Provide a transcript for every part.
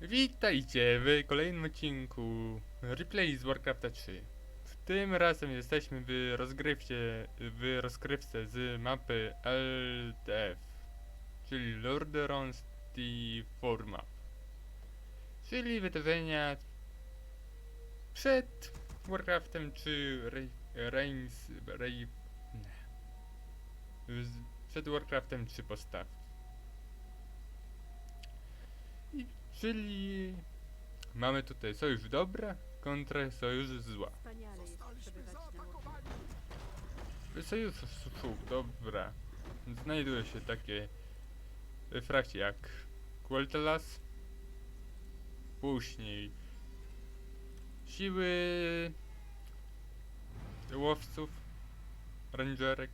Witajcie w kolejnym odcinku replay z Warcrafta 3. W tym razem jesteśmy w rozgrywce, w rozgrywce z mapy LTF, czyli Lordaeron's T4 Map. Czyli wydarzenia przed Warcraftem 3 Re- Reigns... Z- Przed Warcraftem 3 postawki. I, czyli mamy tutaj sojusz dobra kontra sojusz zła. Wspaniale jest przebywać na łodzie. W sojuszu dobra znajduje się takie frakcje jak Quel'Thalas, później siły łowców, rangerek,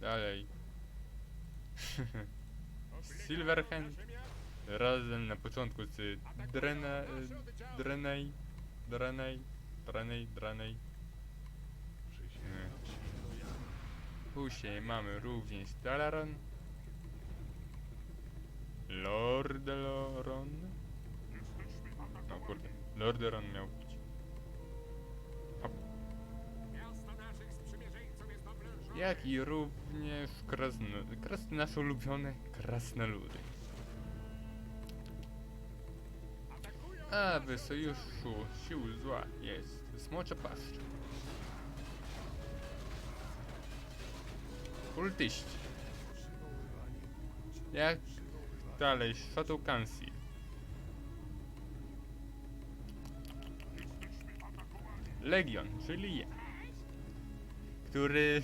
dalej Silverhand, razem na początku z Drena, Drenej, Drenej, Drenej, Drenej. Później mamy również Dalaron, Lordeloron. No kurde, Lorderon miał być. Jak i również krasno, kras, nasze ulubione krasnoludy. A w sojuszu sił zła jest Smocza Paszcza. Kultyści. Jak dalej? Shadow Council. Legion, czyli ja. Który,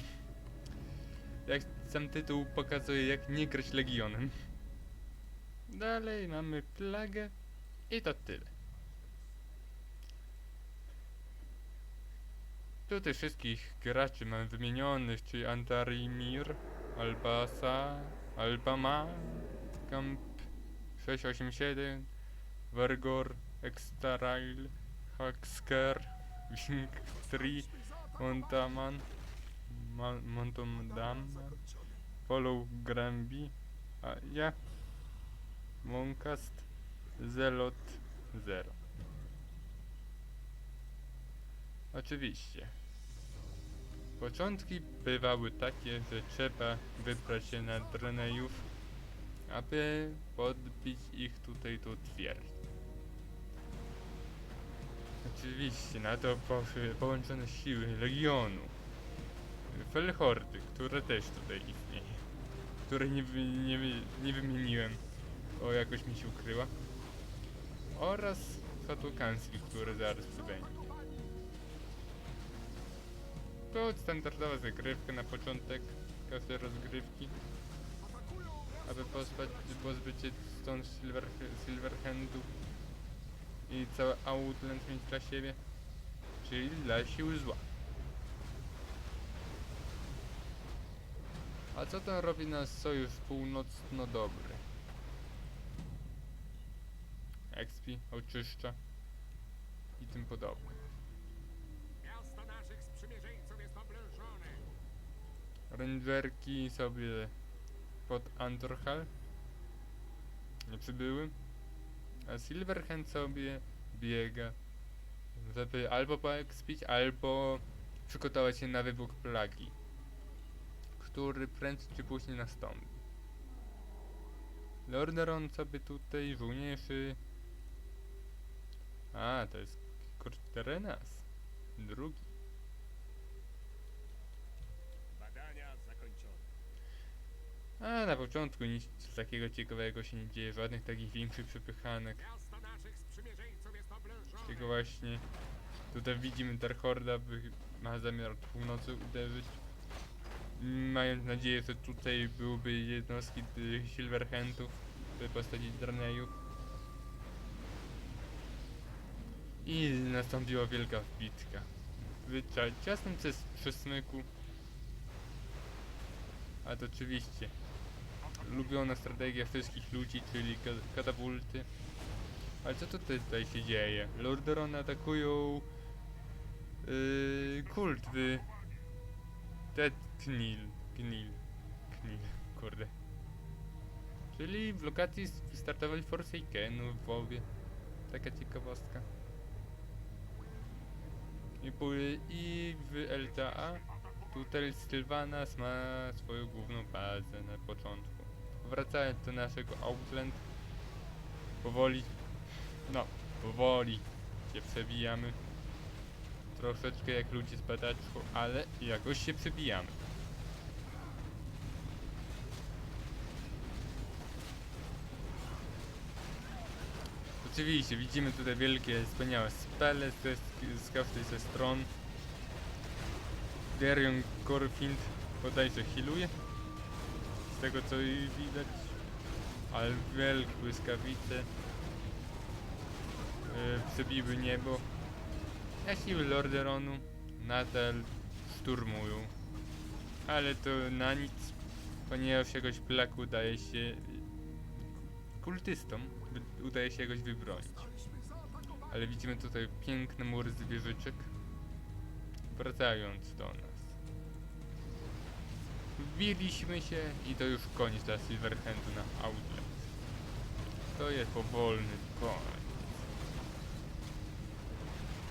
jak sam tytuł pokazuje, jak nie grać Legionem. Dalej mamy plagę i to tyle. Tutaj wszystkich graczy mam wymienionych, czyli Antarimir, Albasa, Albama, Camp 687, Vergor, Extarail, Huxker, Wing 3, Montaman, Ma- Montomdam, Follow Grambi, a ja, Moncast, Zelot 0. Oczywiście. Początki bywały takie, że trzeba wybrać się na drenejów, aby podbić ich tutaj do twierdzy. Oczywiście na to poszły połączone siły Legionu, Felhordy, które też tutaj istnieje, której nie, nie, nie wymieniłem, bo jakoś mi się ukryła, oraz Satukanski, który zaraz przybędzie. To standardowa zagrywka na początek każdej rozgrywki. Aby pozbyć, pozbyć się stąd silver, Silverhandów i cały Outland mieć dla siebie, czyli dla sił zła. A co to robi nasz sojusz północno-dobry? Expi, oczyszcza i tym podobne. Rangerki sobie pod Antorhal przybyły, a Silverhand sobie biega, żeby albo poekspić, albo przygotować się na wybuch plagi, który prędzej czy później nastąpi. Lordaeron sobie tutaj żołnierzy... A, to jest Renas, drugi. A na początku nic takiego ciekawego się nie dzieje, żadnych takich większych przepychanek. Tylko właśnie tutaj widzimy Darkhorda, by ma zamiar od północy uderzyć. Mając nadzieję, że tutaj byłyby jednostki Silverhandów w postaci Dranejów. I nastąpiła wielka bitka. W ciasnym przesmyku. A to oczywiście ulubiona strategia wszystkich ludzi, czyli ka- katapulty. Ale co tutaj, tutaj się dzieje? Lordaeron atakują yy, kult w Dead Knil. Knil. Knil. Kurde. Czyli w lokacji s- wystartowej Forsakenu w WoWie. Taka ciekawostka. I, I w LTA tutaj Sylvanas ma swoją główną bazę na początku. Wracając do naszego Outland, powoli, no, powoli się przebijamy. Troszeczkę jak ludzie z badaczku, ale jakoś się przebijamy. Oczywiście, widzimy tutaj wielkie, wspaniałe spele z, z każdej ze stron. Darion Corfind bodajże healuje. Z tego co widać. Ale wielkie błyskawice. Przebiły niebo. A siły Lorderonu nadal szturmują. Ale to na nic, ponieważ jakoś Black udaje się kultystom udaje się jakoś wybronić. Ale widzimy tutaj piękne mury zwierzyczek wracając do nas. Wbiliśmy się i to już koniec dla Silverhandu na Outlet. To jest powolny koniec.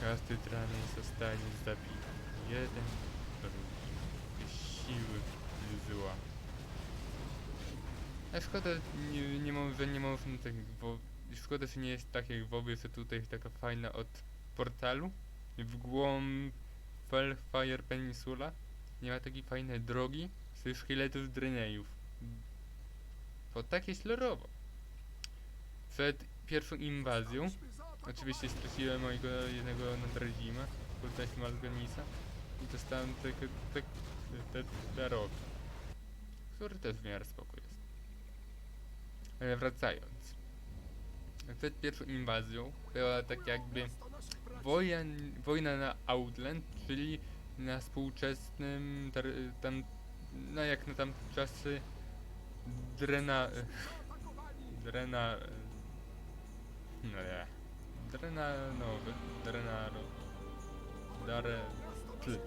Każdy dranej zostanie zabity. Jeden, drugi. Siły zła. A szkoda, nie, nie że nie można tak wo- Szkoda, że nie jest tak jak w WoWie, że tutaj jest taka fajna od portalu. W głąb Fellfire Peninsula nie ma takiej fajnej drogi ze szkieletów Drenejów. To tak jest lorowo. Przed pierwszą inwazją Oczywiście straciłem mojego jednego nadredzima, poddać Malganisa i dostałem te, te rogi, który też w miarę spoko jest. Ale wracając. Przed pierwszą inwazją była tak jakby wojen, wojna na Outland, czyli na współczesnym, tam, no jak na tamte czasy, Drena... Drena... No ja. Drenanowy, Drenaro, Dare, tl,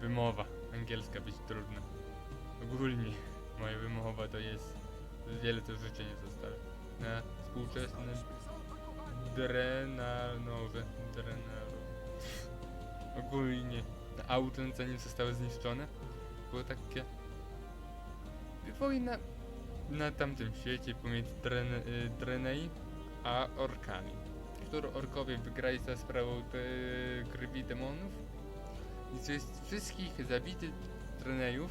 wymowa, angielska być trudna. Ogólnie moja wymowa to jest, wiele to życzenia zostawię. Na współczesnym Drenanowy, Drenaro. Ogólnie autem zanim zostały zniszczone, było takie wojna na tamtym świecie pomiędzy y, Drenei a orkami którą orkowie wygrali za sprawą te krwi demonów i z wszystkich zabitych trenejów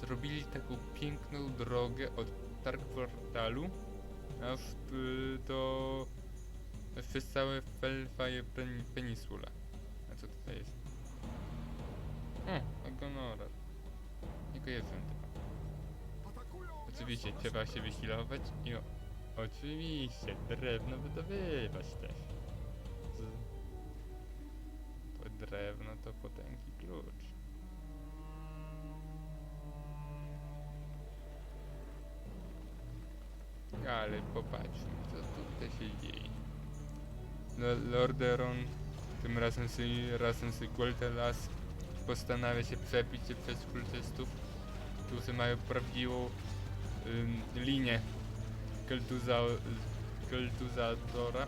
zrobili taką piękną drogę od Dark Portalu aż y, do przez całe Fellfire Pen Peninsula. A co tutaj jest? O, Agonora. Nie kojarzę tego. Oczywiście trzeba się wysilować i o, oczywiście drewno wydobywać też. Z... To drewno to potęgi klucz. Ale popatrzmy, co tutaj się dzieje. L- Lorderon, tym razem z, razem z Goldelas postanawia się przebić się przez kultystów, którzy mają prawdziwą ym, linię Keltuza, Keltuzatora.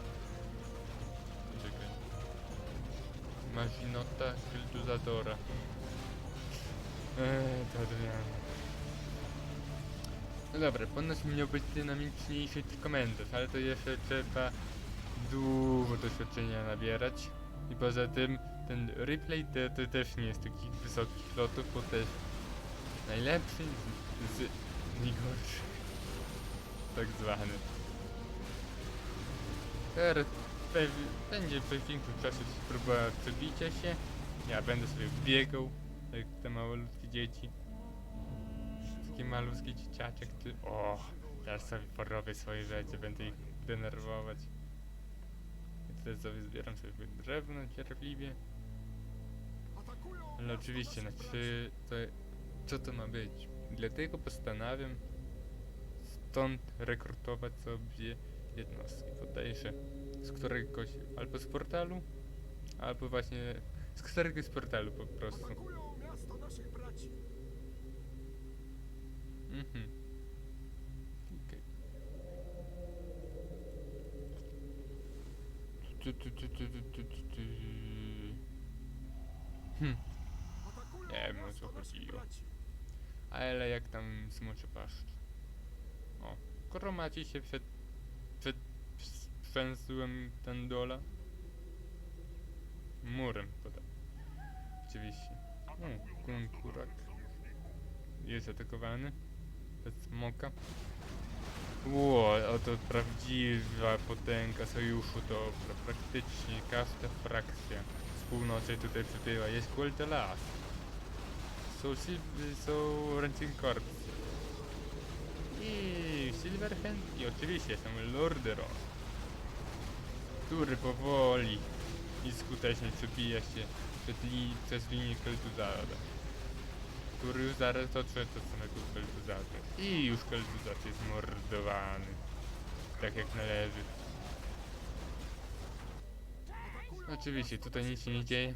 Czekaj. Machinota Keltuzatora. Eee, to odmiana. No dobra, ponoć miał być dynamiczniejszy komentarz, ale to jeszcze trzeba dużo doświadczenia nabierać. I poza tym ten replay to, to też nie jest takich wysokich lotów, bo też najlepszy z, z najgorszych. Tak zwany. Teraz będzie w większym czasie próba przebicia się. Ja będę sobie biegał, jak te malutkie dzieci. Taki malutki dzieciaczek, ty... O, ja sobie porobię swoje rzeczy, będę ich denerwować. I teraz sobie zbieram sobie drewno cierpliwie. Ale oczywiście, znaczy, to, co to ma być? Dlatego postanawiam stąd rekrutować sobie jednostki bodajże z któregoś albo z portalu, albo właśnie z któregoś z portalu po prostu. Mhm. Hmm. Nie wiem o co chodziło ale jak tam smoczy paszcz. O, kromaci się przed... przed... przęsłem ten dola. Murem poda. Oczywiście. O, kunkurak. Jest atakowany. Przez smoka. Ło, oto prawdziwa potęga sojuszu, to pra praktycznie każda frakcja z północy tutaj przybyła. Jest Gold Las. Są, sil- są Ranking Corps. I Silverhand i oczywiście są Lorderon, który powoli i skutecznie przebija się przed li przez linię Kel'Thuzada, który już zaraz dotrze do samego Kel'Thuzada. I już Kel'Thuzad jest mordowany, tak jak należy. Oczywiście tutaj nic się nie dzieje,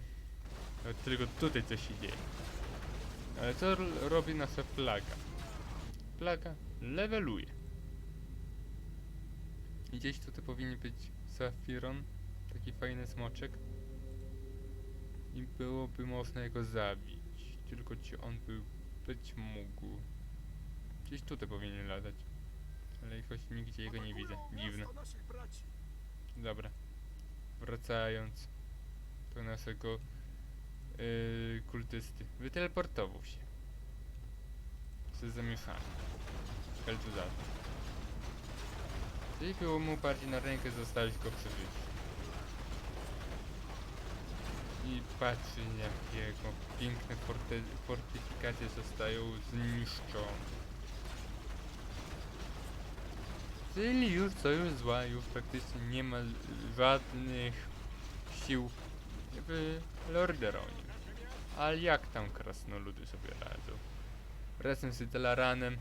tylko tutaj coś się dzieje. Ale co robi nasza plaga? Plaga leveluje. I gdzieś tutaj powinien być Safiron, taki fajny smoczek. I byłoby można jego zabić. Tylko ci on by być mógł. Gdzieś tutaj powinien latać. Ale jakoś nigdzie jego nie widzę. Dziwne. Dobra. Wracając do naszego yy, kultysty. Wyteleportował się. Przez zamieszanie. Kel'Thuzad. Czyli było mu bardziej na rękę zostawić go przy życiu. I patrzy jak jego piękne fortyfikacje zostają zniszczone. Czyli już sojusz zła, już praktycznie nie ma żadnych sił w Lorderonie. Ale jak tam krasnoludy sobie radzą? Razem z Delaranem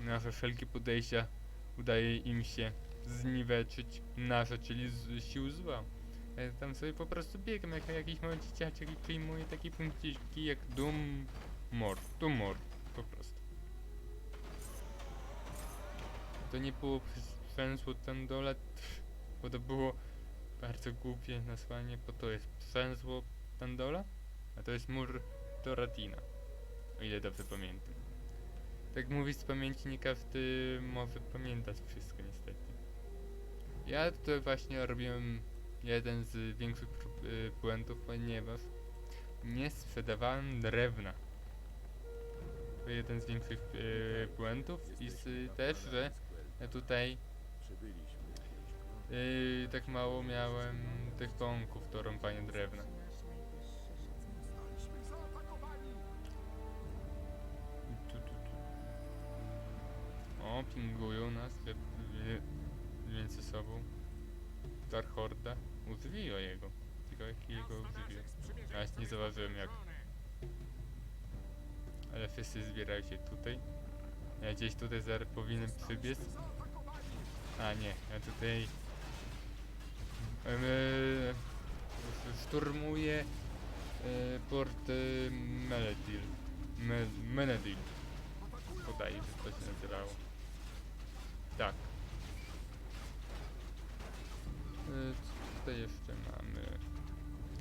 nasze wszelkie podejścia udaje im się zniweczyć nasze, czyli z sił zła. Ja tam sobie po prostu biegam jak jakiś mały dzieciaczek i przyjmuję takie punkciki jak dum mor, dum mor, po prostu. To nie było przęsło ten dole, bo to było bardzo głupie nasłanie, bo to jest przęsło Tandola, a to jest mur Doratina, o ile dobrze pamiętam. Tak mówić z pamięci nie każdy może pamiętać wszystko niestety. Ja tutaj właśnie robiłem jeden z większych y, błędów, ponieważ nie sprzedawałem drewna. To jeden z większych y, błędów i z, też, że tutaj yy, tak mało miałem tych bąków do rąbania drewna. O, pingują nas między sobą. Dark Horda używiła jego. Tylko jak jego Miasto używiła. naszych sprzymierzeńców A, nie zauważyłem jak. Ale wszyscy zbierają się tutaj. Ja gdzieś tutaj zaraz powinienem przybiec. A nie, ja tutaj yy, szturmuję yy, port yy, Menedil. Me, Menedil, podaję, że to się nazywało. Tak. Yy, co tutaj jeszcze mamy?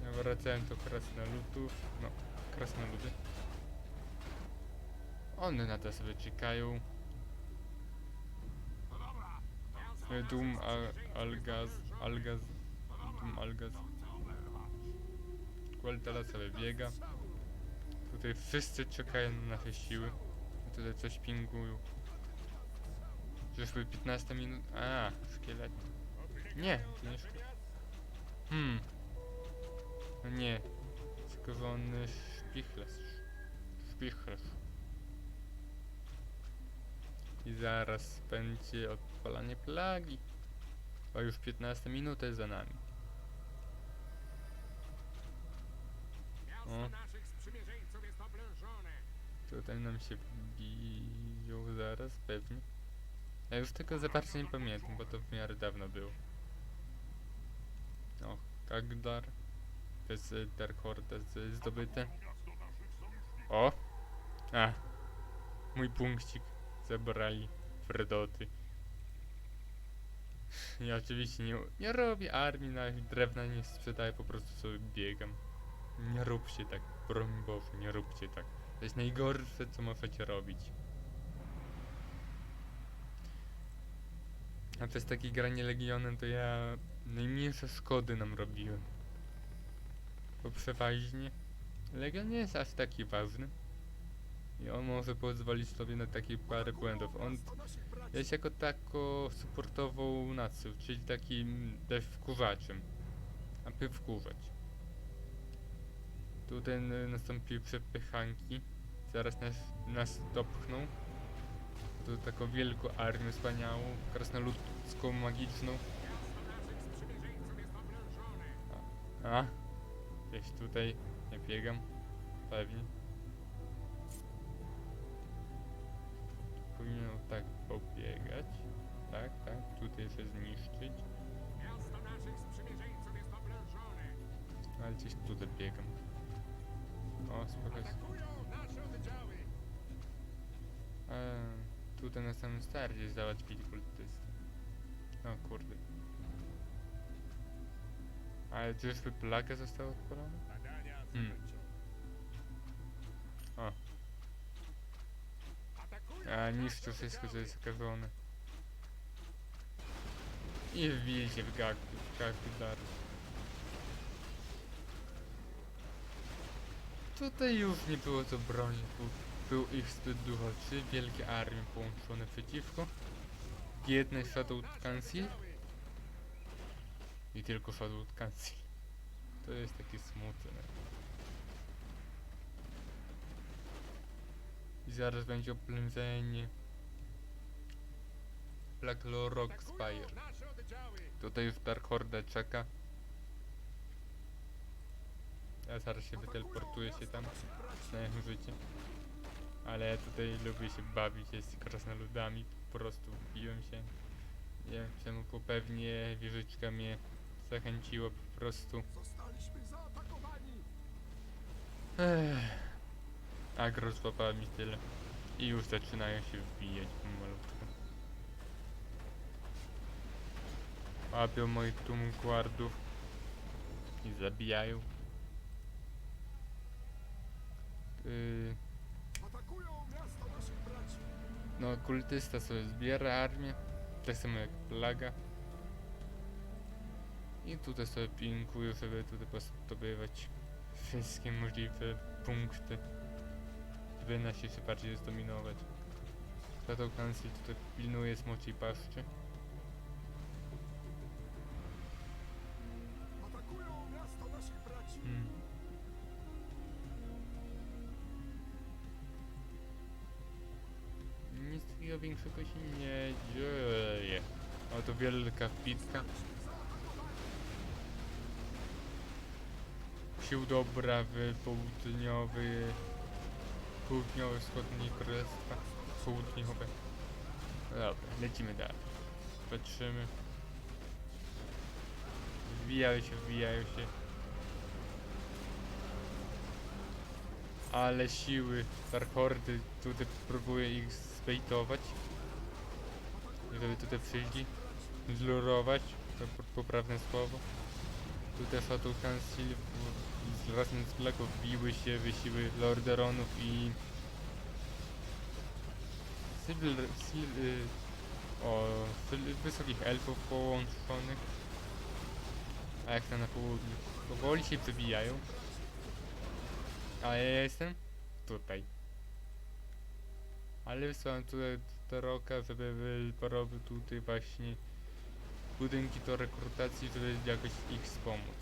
Ja Wracałem do krasnoludów. No, krasnoludy. One na to sobie czekają. Naszych Al, Algaz. Algaz, Doom Algaz. Queltala sobie biega. Tutaj wszyscy czekają na nasze siły. Tutaj coś pingują. Przeszły 15 minut. A, szkielet. Nie, to nie szkielet. Hmm. No nie. Skorzony szpichlerz. Szpichlerz. I zaraz będzie odpalanie plagi. A już 15 minut jest za nami. O. Tutaj nam się biją zaraz, pewnie. Ja już tego za bardzo nie pamiętam, bo to w miarę dawno było. O, Kagdar. Jest y, Dark Horda z- zdobyte. O! A! Mój punkcik zabrali Fredoty. Ja oczywiście nie, nie robię armii, na drewna nie sprzedaję, po prostu sobie biegam. Nie róbcie tak, broń Boże, nie róbcie tak. To jest najgorsze, co możecie robić. A przez takie granie Legionem to ja najmniejsze szkody nam robiłem. Bo przeważnie Legion nie jest aż taki ważny. I on może pozwolić sobie na takie parę błędów. On jest jako tako supportową nacją, czyli takim też wkurzaczem. Aby wkurzać. Tutaj nastąpiły przepychanki. Zaraz nas, nas dopchną. Tu taką wielką armię wspaniałą, krasnoludzką, magiczną. A? Gdzieś tutaj nie biegam. Pewnie. Powinienem tak pobiegać. Tak, tak. Tutaj się zniszczyć. Miasto naszych sprzymierzeńców jest oblężone. Ale gdzieś tutaj biegam. O, spokojnie. Tutaj na samym starcie załatwili kultysty. O kurde. Ale czyżby plaga została odpalona? Badania Hmm. zakończone. O. Atakują A nasze niszczy wszystko, co oddziały. jest skażone. I wbili się w gag, w gagdar. Tutaj już nie było co bronić, bo był ich zbyt dużo. Trzy wielkie armie połączone przeciwko. Jednej Shadow Council i tylko Shadow Council. To jest takie smutne. I zaraz będzie oplędzenie. Black Atakują Spire. Tutaj już Dark Horde czeka. Ja zaraz się wyteleportuję się tam, znając życie. Ale ja tutaj lubię się bawić z krasnoludami, po prostu wbiłem się. Nie wiem czemu, pewnie wieżyczka mnie zachęciła po prostu. Zostaliśmy zaatakowani. Ech. Agro złapała mi tyle. I już zaczynają się wbijać pomalutku. Łapią moich tłum guardów i zabijają. Yy, no, kultysta sobie zbiera armię, tak samo jak plaga. I tutaj sobie pinkują, żeby tutaj postawiać wszystkie możliwe punkty. Żeby nasi się bardziej zdominować. Shadow Council tutaj pilnuje smoczej paszczy. Większego się nie dzieje. Oto wielka wbitka. Sił dobra w południowy... Wschodni królestwa. Południowe. Dobra, lecimy dalej. Patrzymy. Wbijają się, wbijają się. Ale siły Dark Hordy tutaj próbuje ich zbejtować. Żeby tutaj przyjść. Zlurować. To po- poprawne słowo. Tutaj Shadow Council w- z- razem z Blacków biły się w siły Lorderonów i Civil, Civil, y, o, wysokich elfów połączonych. A jak tam na południu? Powoli się przebijają. A ja jestem tutaj. Ale wysłałem tutaj do Roka, żeby porobił tutaj właśnie budynki do rekrutacji, żeby jakoś ich wspomóc.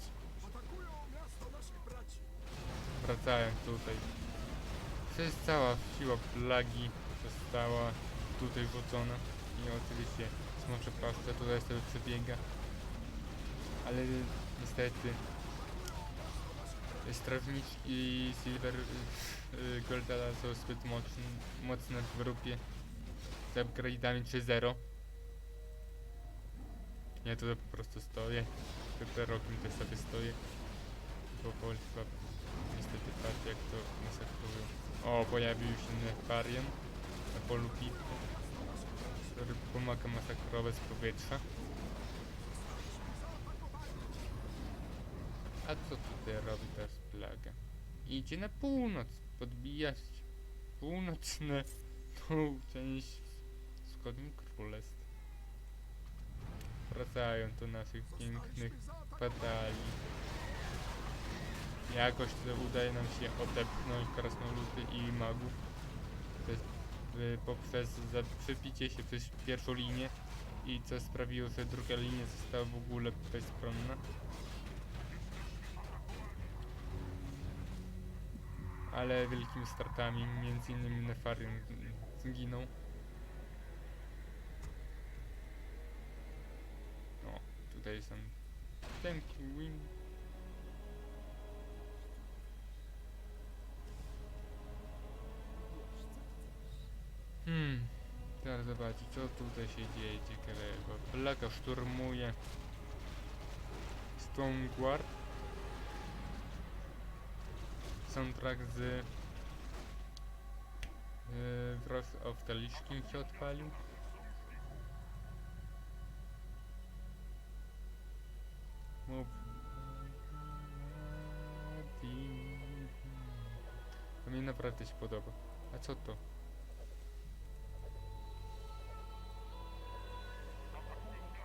Wracałem tutaj. Przez cała siła plagi została tutaj wrzucona. I oczywiście smocze paszcza tutaj sobie przebiega. Ale niestety strażniczki i Silver y, Goldala są zbyt mocne, mocne w grupie z upgrade'ami 3.0. Ja tutaj po prostu stoję. Tutaj rokiem też tak sobie stoję. Powoli chyba niestety patrz jak to masakruje. O, pojawił się Nefarian na polu bitwy, który pomaga masakrować z powietrza. A co tutaj robi teraz plaga? Idzie na północ, podbijać północne tą część wschodnich królestw. Wracają do naszych pięknych badali. Jakoś to udaje nam się odepchnąć krasnoludy i magów. Y, poprzez za- przebicie się przez pierwszą linię i co sprawiło, że druga linia została w ogóle bezstronna. Ale wielkimi stratami, między innymi Nefarium zginął. Są Temki Win. Hmm, teraz zobaczyć co tutaj się dzieje ciekawego. Plaga szturmuje Stoneguard. Soundtrack z yy, of the Lich King się odpalił. Mów. To mi naprawdę się podoba. A co to?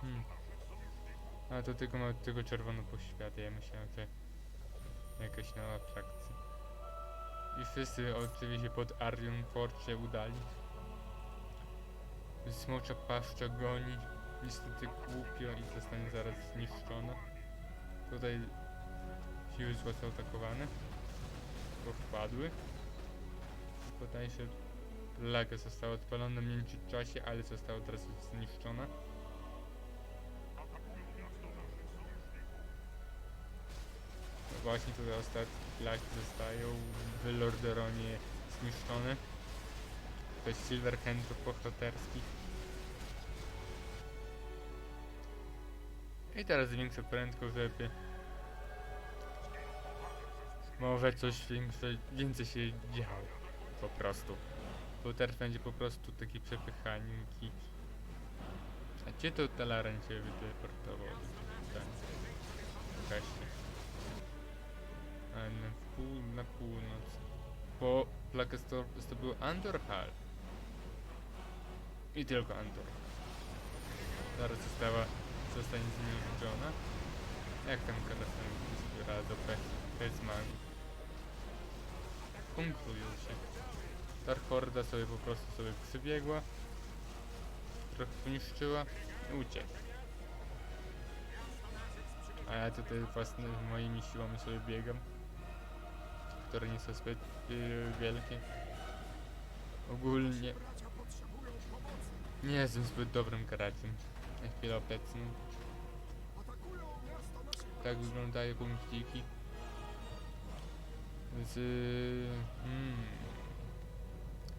Hmm. A to tylko ma tylko czerwono poświatę. Ja myślałem, że jakaś nowa atrakcja. I wszyscy oczywiście pod Arion Fort udali. Smocza paszcza goni. Niestety głupio i zostanie zaraz zniszczona. Tutaj siły zła są atakowane. Bo wpadły. Bodajże laga została odpalona w międzyczasie, ale została od razu zniszczona. No Właśnie tutaj ostatnie flagi zostają w Lorderonie zniszczone. Przez Silverhandów bohaterskich. I teraz zwiększę prędkość, żeby może coś większe, więcej się działo. Po prostu. Bo teraz będzie po prostu takie przepychanki. A gdzie to Talaren się wydeportował? Tak. Właśnie. Na, pół, na północ. Bo Plaga to był Andorhal. I tylko Andor. Zaraz została, zostanie zniszczona. Jak tam Karasem zbiera do Pe- Pezmagu? Punktują się. Dark Horda sobie po prostu sobie przybiegła. Trochę poniszczyła i uciekła. A ja tutaj własnymi moimi siłami sobie biegam. Które nie są zbyt yy, wielkie. Ogólnie nie jestem zbyt dobrym graczem. Na chwilę obecną. Naszych Tak wyglądają punkciki. Z... Hmm.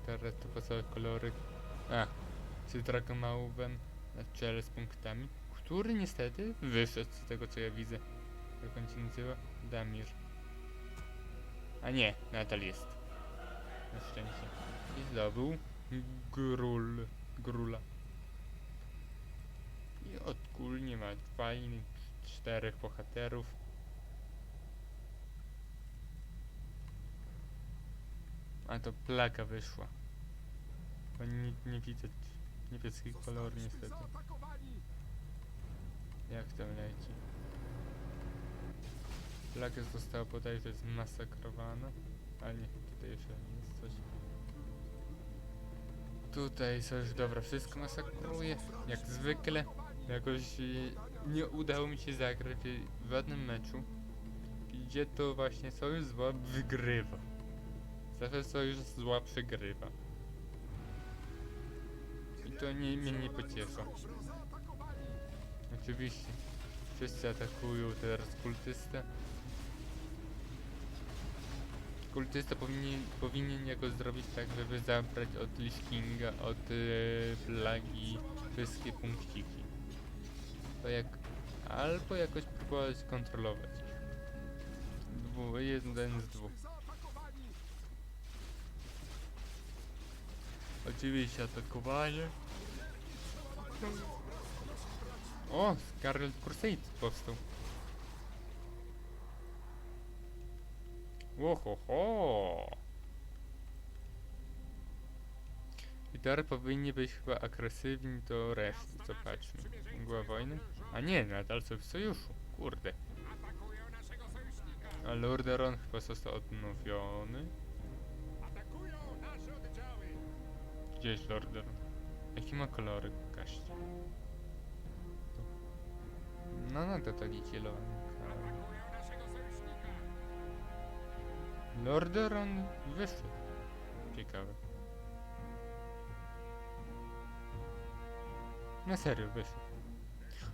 Teraz to pasowe kolory. A, z Dragonmałwem na czele z punktami, który niestety wyszedł z tego co ja widzę. Jak on się nazywa? Damir. A nie, nadal jest. Na szczęście. I zdobył Grul. Grula. I ma fajnych czterech bohaterów. A to plaga wyszła. Bo nie, nie widać niebieskich kolorów Zostaliśmy niestety. Jak tam leci? Plaga została bodajże zmasakrowana. A nie, tutaj jeszcze jest coś. Tutaj coś dobra, wszystko masakruje. Jak zwykle. Jakoś y, nie udało mi się zagrać w żadnym meczu, gdzie to właśnie Sojusz Zła wygrywa. Zawsze Sojusz Zła przegrywa. I to nie, mnie nie pociesza. Oczywiście. Wszyscy atakują teraz kultystę. Kultysta powinien, powinien jakoś zrobić tak, żeby zabrać od Lich Kinga, od e, Plagi wszystkie punkciki. To jak... Albo jakoś próbować kontrolować. Dwu, jeden z dwóch. Oczywiście atakowanie. O, Scarlet Crusade powstał. Ohoho! I teraz powinni być chyba agresywni do reszty, zobaczmy. Była wojna? A nie, nadal są w sojuszu. Kurde. A Lordaeron chyba został odnowiony. Gdzie jest Lordaeron? Jaki ma kolory? Pokażcie. Tu. No, no to taki naszego sojusznika! Lordaeron wyszedł. Ciekawe. Na serio, wyszedł.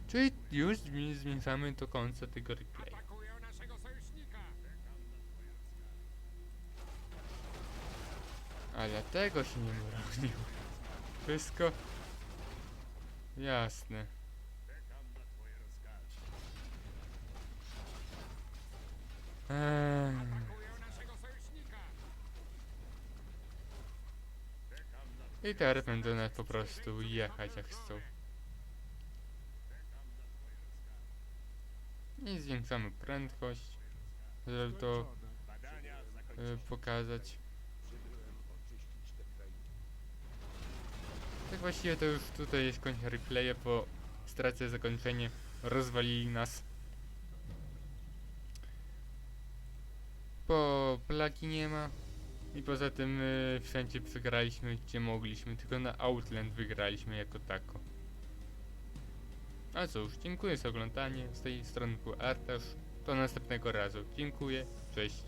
Czyli już zmi- zmierzamy do końca tego replay. A dlatego się nie bronił. Wszystko jasne. Eee! I teraz będą po prostu jechać jak chcą. I zwiększamy prędkość, żeby to e, pokazać. Tak właściwie to już tutaj jest końc replaya, bo stracę zakończenie, rozwalili nas. Bo plaki nie ma i poza tym y, wszędzie przegraliśmy gdzie mogliśmy, tylko na Outland wygraliśmy jako tako. A cóż, dziękuję za oglądanie, z tej strony był Artasz, do następnego razu, dziękuję, cześć.